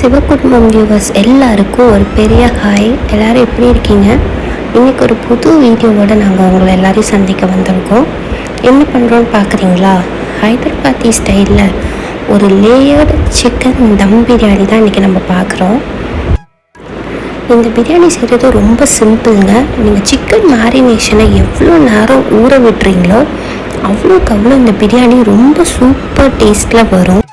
சிவகுடும்பம் viewers எல்லாருக்கும் ஒரு பெரிய ஹாய் எல்லோரும் எப்படி இருக்கீங்க? இன்னைக்கு ஒரு புது வீடியோவோட நாங்கள் உங்களை எல்லோரையும் சந்திக்க வந்திருக்கோம். என்ன பண்ணுறோன்னு பார்க்குறீங்களா ஹைதராபாத்தி ஸ்டைலில் ஒரு லேயர்டு சிக்கன் தம் பிரியாணி தான் இன்றைக்கி நம்ம பார்க்குறோம் இந்த பிரியாணி செய்கிறது ரொம்ப சிம்பிளுங்க நீங்கள் சிக்கன் மேரினேஷனை எவ்வளோ நேரம் ஊற விட்டுறீங்களோ அவ்வளோக்கு அவ்வளோ இந்த பிரியாணி ரொம்ப சூப்பர் டேஸ்ட்டில் வரும்.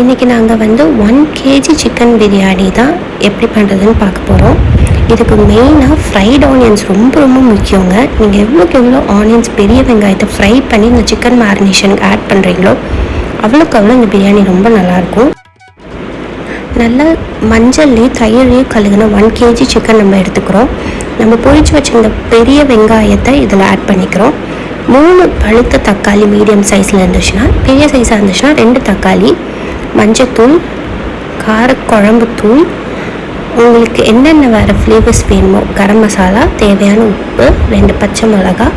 இன்றைக்கி நாங்கள் வந்து ஒன் கேஜி சிக்கன் பிரியாணி தான் எப்படி பண்ணுறதுன்னு பார்க்க போகிறோம் இதுக்கு மெயினாக ஃப்ரைட் ஆனியன்ஸ் ரொம்ப ரொம்ப முக்கியங்க. நீங்கள் எவ்வளோக்கு எவ்வளோ ஆனியன்ஸ் பெரிய வெங்காயத்தை ஃப்ரை பண்ணி இந்த சிக்கன் மேரினேஷனுக்கு ஆட் பண்ணுறீங்களோ அவ்வளோக்கு அவ்வளோ இந்த பிரியாணி ரொம்ப நல்லாயிருக்கும். நல்லா மஞ்சள்லேயும் தயிர்லேயும் கழுகுன ஒன் கேஜி சிக்கன் நம்ம எடுத்துக்கிறோம். நம்ம பொறிச்சு வச்சிருந்த பெரிய வெங்காயத்தை இதில் ஆட் பண்ணிக்கிறோம். மூணு பழுத்த தக்காளி மீடியம் சைஸில் இருந்துச்சுன்னா பெரிய சைஸாக இருந்துச்சுன்னா ரெண்டு தக்காளி மஞ்சத்தூள் காரக்குழம்புத்தூள். உங்களுக்கு என்னென்ன வேறு ஃப்ளேவர்ஸ் வேணுமோ கரம் மசாலா தேவையான உப்பு ரெண்டு பச்சை மிளகா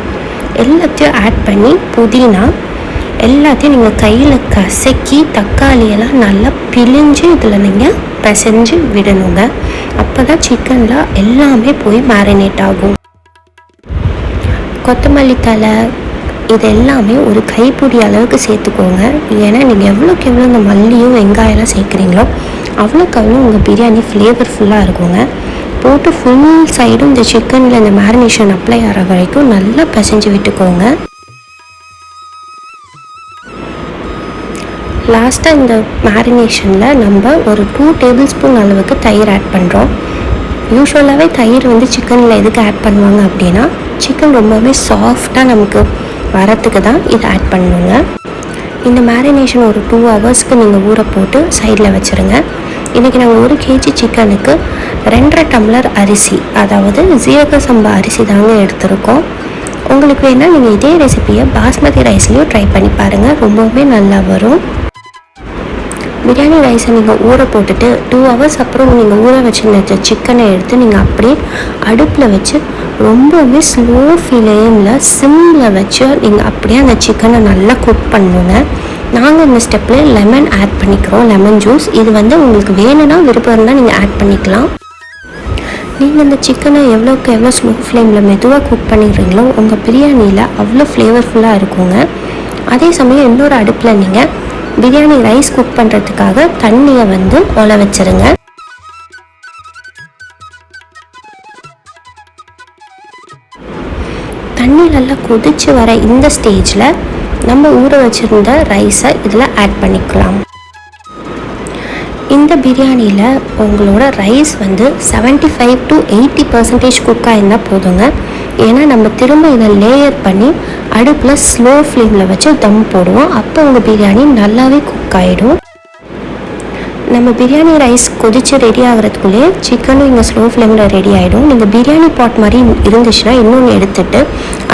எல்லாத்தையும் ஆட் பண்ணி புதினா எல்லாத்தையும் நீங்கள் கையில் கசக்கி தக்காளியெல்லாம் நல்லா பிழிஞ்சு இதில் நீங்கள் பிசைஞ்சு விடணுங்க. அப்போ தான் சிக்கனில் எல்லாமே போய் மேரினேட் ஆகும். கொத்தமல்லி தலை இது எல்லாமே ஒரு கைப்பிடி அளவுக்கு சேர்த்துக்கோங்க. ஏன்னா நீங்கள் எவ்வளோக்கு எவ்வளோ இந்த மல்லியும் வெங்காயம்லாம் சேர்க்குறீங்களோ அவ்வளோக்கு அவ்வளோ உங்கள் பிரியாணி ஃப்ளேவர்ஃபுல்லாக இருக்குங்க. போட்டு ஃபுல் சைடும் இந்த சிக்கனில் இந்த மேரினேஷன் அப்ளை ஆகிற வரைக்கும் நல்லா பிசைஞ்சு விட்டுக்கோங்க. லாஸ்ட்டாக இந்த மேரினேஷனில் நம்ம ஒரு டூ டேபிள் ஸ்பூன் அளவுக்கு தயிர் ஆட் பண்ணுறோம் யூஸ்வலாகவே தயிர் வந்து சிக்கனில் எதுக்கு ஆட் பண்ணுவாங்க அப்படின்னா சிக்கன் ரொம்பவே சாஃப்டாக நமக்கு வரத்துக்கு தான் இதை ஆட் பண்ணுங்க. இந்த மேரினேஷன் ஒரு டூ ஹவர்ஸ்க்கு நீங்கள் ஊற போட்டு சைடில் வச்சுருங்க. இன்றைக்கி நாங்கள் ஒரு கேஜி சிக்கனுக்கு ரெண்டரை டம்ளர் அரிசி அதாவது ஜீரக சம்பா அரிசி தாங்க எடுத்திருக்கோம். உங்களுக்கு வேணால் நீங்கள் இதே ரெசிபியை பாஸ்மதி ரைஸ்லேயும் ட்ரை பண்ணி பாருங்கள் ரொம்பவுமே நல்லா வரும். பிரியாணி ரைஸை நீங்கள் ஊற போட்டுட்டு டூ ஹவர்ஸ் அப்புறம் நீங்கள் ஊற வச்சுருந்த சிக்கனை எடுத்து நீங்கள் அப்படியே அடுப்பில் வச்சு ரொம்பவே ஸ்லோ ஃப்ளேமில் சிம்மில் வச்சு நீங்கள் அப்படியே அந்த சிக்கனை நல்லா குக் பண்ணுங்க. நாங்கள் இந்த ஸ்டெப்பில் லெமன் ஆட் பண்ணிக்கிறோம். லெமன் ஜூஸ் இது வந்து உங்களுக்கு வேணும்னா விருப்பம் இருந்தால் நீங்கள் ஆட் பண்ணிக்கலாம். நீங்கள் இந்த சிக்கனை எவ்வளோக்கு எவ்வளோ ஸ்லோ ஃப்ளேமில் மெதுவாக குக் பண்ணிடுறீங்களோ உங்கள் பிரியாணியில் அவ்வளோ ஃப்ளேவர்ஃபுல்லாக இருக்குங்க. அதே சமயம் இன்னொரு அடுப்பில் நீங்கள் பிரியாணி ரைஸ் குக் பண்ணுறதுக்காக தண்ணியை வந்து ஒல வச்சிருங்க. தண்ணி நல்லா கொதிச்சு வர இந்த ஸ்டேஜில் நம்ம ஊற வச்சுருந்த ரைஸை இதில் ஆட் பண்ணிக்கலாம். இந்த பிரியாணியில் உங்களோட ரைஸ் வந்து seventy five to eighty percentage குக்காக இருந்தால் போதுங்க. ஏன்னா நம்ம திரும்ப இதை லேயர் பண்ணி அடுப்பில் ஸ்லோ ஃப்ளேமில் வச்சு தம் போடுவோம். அப்போ உங்கள் பிரியாணி நல்லாவே குக் ஆகிடும் நம்ம பிரியாணி ரைஸ் கொதித்து ரெடி ஆகிறதுக்குள்ளேயே சிக்கனும் இங்கே ஸ்லோ ஃப்ளேமில் ரெடி ஆகிடும் நீங்கள் பிரியாணி பாட் மாதிரி இருந்துச்சுன்னா இன்னொன்று எடுத்துட்டு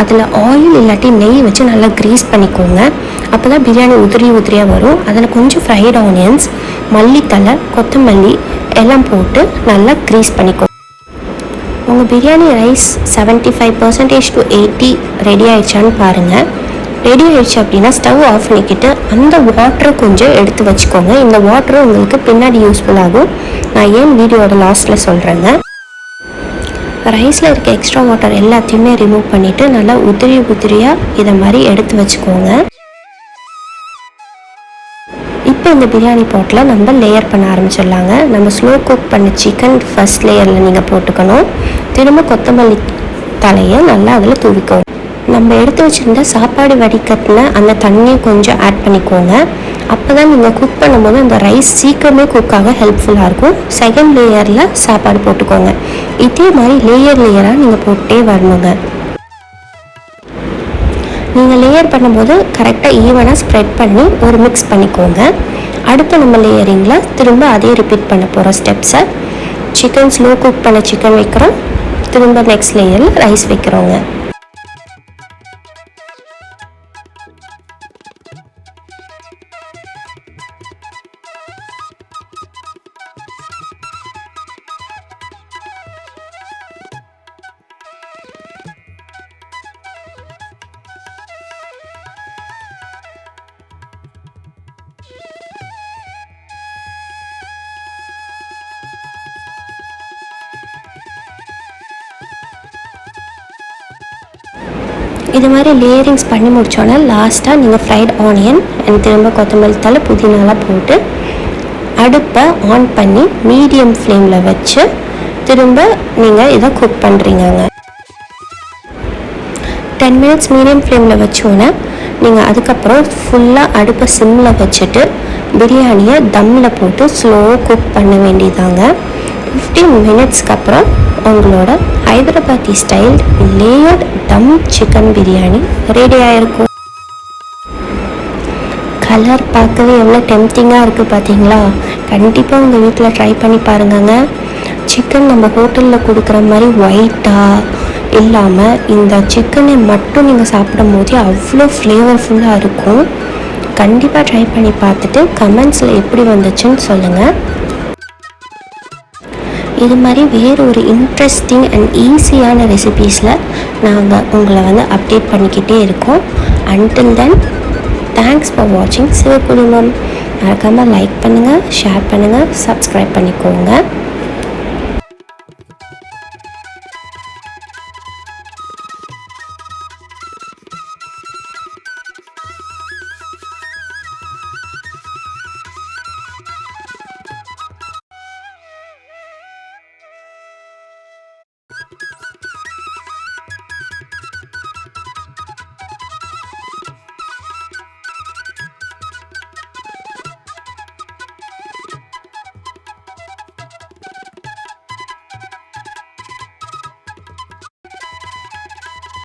அதில் ஆயில் இல்லாட்டி நெய் வச்சு நல்லா க்ரீஸ் பண்ணிக்கோங்க. அப்போ தான் பிரியாணி உதிரி உதிரியாக வரும். அதில் கொஞ்சம் ஃப்ரைட் ஆனியன்ஸ் மல்லித்தலை கொத்தமல்லி எல்லாம் போட்டு நல்லா க்ரீஸ் பண்ணிக்கோங்க. உங்கள் biryani rice seventy five percentage to eighty ready ஆயிடுச்சான்னு பாருங்கள் ரெடி ஆயிடுச்சு அப்படின்னா ஸ்டவ் ஆஃப் பண்ணிக்கிட்டு அந்த வாட்டரை கொஞ்சம் எடுத்து வச்சுக்கோங்க. இந்த வாட்டர் உங்களுக்கு பின்னாடி யூஸ்ஃபுல் ஆகும். நான் ஏன் வீடியோட லாஸ்ட்டில் சொல்கிறேங்க ரைஸில் இருக்க எக்ஸ்ட்ரா வாட்டர் எல்லாத்தையுமே ரிமூவ் பண்ணிவிட்டு நல்லா உதிரி உதிரியாக இதை மாதிரி எடுத்து வச்சுக்கோங்க. இந்த பிரியாணி பாட்டில் நம்ம லேயர் பண்ண ஆரம்பிச்சிடலாங்க. நம்ம ஸ்லோ குக் பண்ண சிக்கன் ஃபர்ஸ்ட் லேயரில் நீங்கள் போட்டுக்கணும். திரும்ப கொத்தமல்லி தலையை நல்லா அதில் தூவிக்கணும் நம்ம எடுத்து வச்சுருந்த சாப்பாடு வடிகட்டின அந்த தண்ணியை கொஞ்சம் ஆட் பண்ணிக்கோங்க. அப்போ தான் நீங்கள் குக் பண்ணும்போது அந்த ரைஸ் சீக்கிரமே குக் ஆக ஹெல்ப்ஃபுல்லாக இருக்கும். செகண்ட் லேயரில் சாப்பாடு போட்டுக்கோங்க. இதே மாதிரி லேயர் லேயராக நீங்கள் போட்டே வரணுங்க. நீங்கள் லேயர் பண்ணும்போது கரெக்டாக ஈவனாக ஸ்ப்ரெட் பண்ணி ஒரு மிக்ஸ் பண்ணிக்கோங்க. அடுத்து நம்ம லேயரிங்கில் திரும்ப அதே ரிப்பீட் பண்ண போகிறோம் ஸ்டெப்ஸை சிக்கன் ஸ்லோ குக் பண்ண சிக்கன் வைக்கிறோம். திரும்ப நெக்ஸ்ட் லேயரில் ரைஸ் வைக்கிறோங்க. இது மாதிரி லேயரிங்ஸ் பண்ணி முடிச்சோன்னே லாஸ்ட்டாக நீங்கள் ஃப்ரைட் ஆனியன் அண்ட் திரும்ப கொத்தமல்லி தலை புதினாலாம் போட்டு அடுப்பை ஆன் பண்ணி மீடியம் ஃப்ளேமில் வச்சு திரும்ப நீங்கள் இதை குக் பண்ணுறீங்கங்க டென் மினிட்ஸ் மீடியம் ஃப்ளேமில் வச்சோன்னே நீங்கள் அதுக்கப்புறம் ஃபுல்லாக அடுப்பை சிம்மில் வச்சுட்டு பிரியாணியை தம்மில் போட்டு ஸ்லோவாக குக் பண்ண வேண்டியதாங்க. ஃபிஃப்டீன் மினிட்ஸ்க்கு அப்புறம் உங்களோட Hyderabadi style layered dum chicken biryani ready ஆகிருக்கும் கலர் பார்க்கவே எவ்வளோ டெம்டிங்காக இருக்குது பார்த்தீங்களா? கண்டிப்பாக உங்கள் வீட்டில் ட்ரை பண்ணி பாருங்கங்க. சிக்கன் நம்ம ஹோட்டலில் கொடுக்குற மாதிரி ஒயிட்டாக இல்லாமல் இந்த சிக்கனை மட்டும் நீங்கள் சாப்பிடும் போதே அவ்வளோ ஃப்ளேவர்ஃபுல்லாக இருக்கும். கண்டிப்பாக ட்ரை பண்ணி பார்த்துட்டு கமெண்ட்ஸில் எப்படி வந்துச்சுன்னு சொல்லுங்கள் இது மாதிரி வேறு ஒரு இன்ட்ரெஸ்டிங் அண்ட் ஈஸியான ரெசிபீஸில் நாங்கள் உங்களை வந்து அப்டேட் பண்ணிக்கிட்டே இருக்கோம். அன்டில் தென் தேங்க்ஸ் ஃபார் வாட்சிங் சிவகுடும்பம் மறக்காமல் லைக் பண்ணுங்கள் ஷேர் பண்ணுங்கள் சப்ஸ்கிரைப் பண்ணிக்கோங்க.